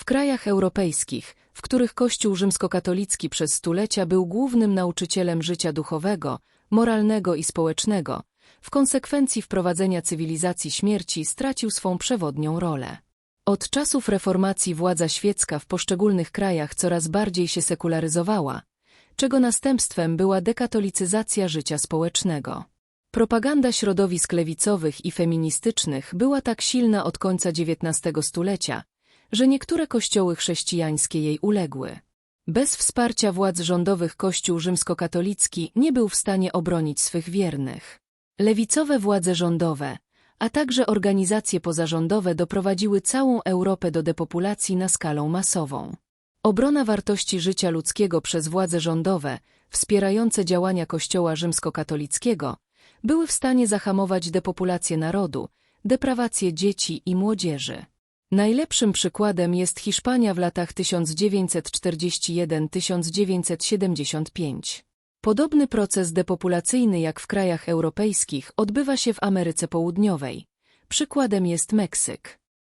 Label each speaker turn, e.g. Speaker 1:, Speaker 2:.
Speaker 1: W krajach europejskich, w których Kościół rzymskokatolicki przez stulecia był głównym nauczycielem życia duchowego, moralnego i społecznego, w konsekwencji wprowadzenia cywilizacji śmierci stracił swą przewodnią rolę. Od czasów reformacji władza świecka w poszczególnych krajach coraz bardziej się sekularyzowała, czego następstwem była dekatolicyzacja życia społecznego. Propaganda środowisk lewicowych i feministycznych była tak silna od końca XIX stulecia, że niektóre kościoły chrześcijańskie jej uległy. Bez wsparcia władz rządowych Kościół rzymskokatolicki nie był w stanie obronić swych wiernych. Lewicowe władze rządowe, a także organizacje pozarządowe doprowadziły całą Europę do depopulacji na skalę masową. Obrona wartości życia ludzkiego przez władze rządowe, wspierające działania Kościoła rzymskokatolickiego, były w stanie zahamować depopulację narodu, deprawację dzieci i młodzieży. Najlepszym przykładem jest Hiszpania w latach 1941-1975. Podobny proces depopulacyjny jak w krajach europejskich odbywa się w Ameryce Południowej. Przykładem jest Meksyk.